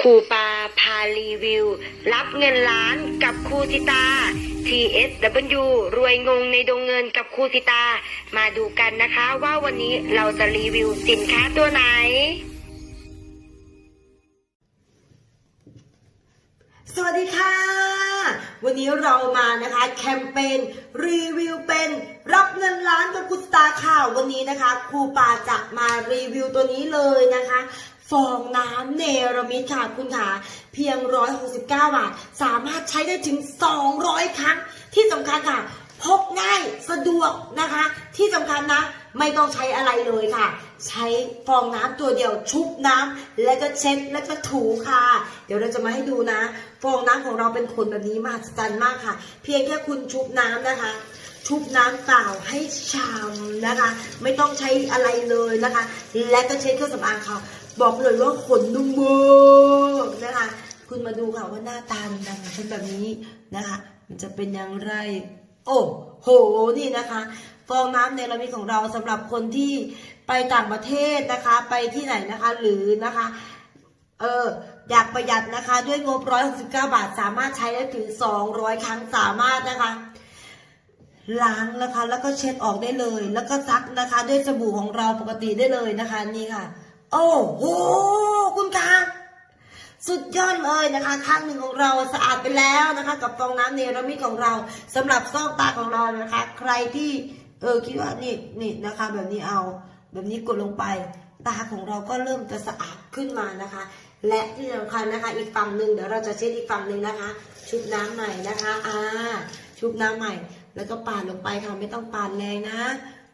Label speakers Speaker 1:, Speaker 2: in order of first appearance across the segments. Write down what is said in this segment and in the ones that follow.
Speaker 1: ครูปาพารีวิว รับเงินล้านกับครูสิตา TSW รวยงงในดงเงินกับครูสิตา มาดูกันนะคะว่าวันนี้เราจะรีวิวสินค้าตัวไหน
Speaker 2: สวัสดีค่ะ วันนี้เรามานะคะแคมเปญรีวิวเป็นรับเงินล้านกับกุศตาข่าววันนี้นะคะครูปาจะมารีวิวตัวนี้เลยนะคะ ฟองน้ำเนรมิตค่ะคุณขาเพียง 169 บาท สามารถใช้ได้ถึง 200 ครั้ง ที่สำคัญค่ะ พกง่ายสะดวกนะคะ ที่สำคัญนะ ไม่ต้องใช้อะไรเลยค่ะ ใช้ฟองน้ำตัวเดียวชุบน้ำแล้วก็เช็ดแล้วก็ถูค่ะ เดี๋ยวเราจะมาให้ดูนะ ฟองน้ำของเราเป็นขนแบบนี้มหัศจรรย์มากค่ะ เพียงแค่คุณชุบน้ำนะคะชุบน้ำเปล่าให้ฉ่ำนะคะ ไม่ต้องใช้อะไรเลยนะคะ และก็เช็ดเครื่องสำอางค่ะ บอกเลยว่าขนนุ่มมากนะคะ คุณมาดูค่ะว่าหน้าตามันดำเป็นแบบนี้นะคะ มันจะเป็นอย่างไร โอ้โหนี่นะคะฟองน้ำเนรมิตของเราสำหรับคนที่ไปต่างประเทศนะคะ ไปที่ไหนนะคะหรือนะคะเอออยากประหยัดนะคะ ด้วยงบ169บาท สามารถใช้ได้ถึง200ครั้งสามารถนะคะล้างนะคะ แล้วก็เช็ดออกได้เลย แล้วก็ซักนะคะ ด้วยสบู่ของเราปกติได้เลยนะคะ นี่ค่ะ โอ้โหคุณคะสุดยอดเลยนะคะข้างหนึ่งของเราสะอาดไปแล้วนะคะ กับฟองน้ำเนรมิตของเราสำหรับซอกตาของเรานะคะ ใครที่เออคิดว่านี่นี่นะคะ แบบนี้เอา แบบนี้กดลงไป ตาของเราก็เริ่มจะสะอาดขึ้นมานะคะ และที่สำคัญนะคะ อีกฝั่งหนึ่งเดี๋ยวเราจะเช็ดอีกฝั่งหนึ่งนะคะ ชุบน้ำใหม่นะคะอ่าชุบน้ำใหม่ แล้วก็ปาดลงไปค่ะไม่ต้องปาดแรงนะ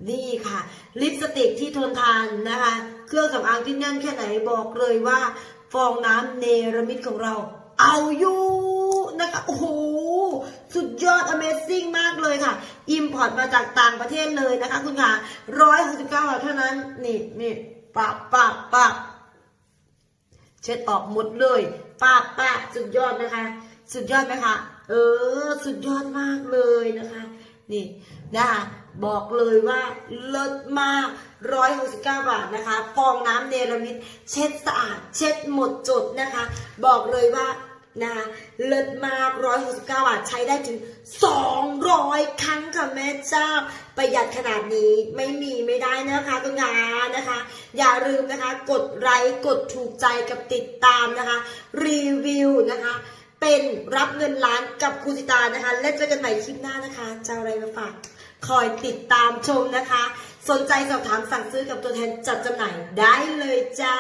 Speaker 2: นี่ค่ะ ลิปสติกที่ทนทานนะคะ เครื่องสำอางที่แน่นแค่ไหนบอกเลยว่า ฟองน้ำเนรมิตของเรา เอาอยู่นะคะ โอ้โห สุดยอด Amazing มากเลยค่ะ อิมพอร์ตมาจากต่างประเทศเลยนะคะคุณค่ะร้อยหกสิบเก้าบาทเท่านั้น นี่นี่ปับปับปับเช็ดออกหมดเลยป้าป้าสุดยอดนะคะ สุดยอดไหมคะ เออ สุดยอดมากเลยนะคะ นี่นะคะ บอกเลยว่าเลิศมาก 169 บาทนะคะ ฟองน้ำเนรมิตเช็ดสะอาด เช็ดหมดจดนะคะ บอกเลยว่านะคะเลิศมาก 169 บาท ใช้ได้ถึง 200 ครั้งค่ะแม่เจ้า ประหยัดขนาดนี้ไม่มีไม่ได้นะคะคุณงานะคะ อย่าลืมนะคะ กดไลค์กดถูกใจกับติดตามนะคะ รีวิวนะคะ เป็นรับเงินล้านกับครูสิตานะคะ และเจอกันใหม่คลิปหน้านะคะจะเอาอะไรมาฝาก คอยติดตามชมนะคะ สนใจสอบถามสั่งซื้อกับตัวแทนจัดจำหน่ายได้เลยจ้า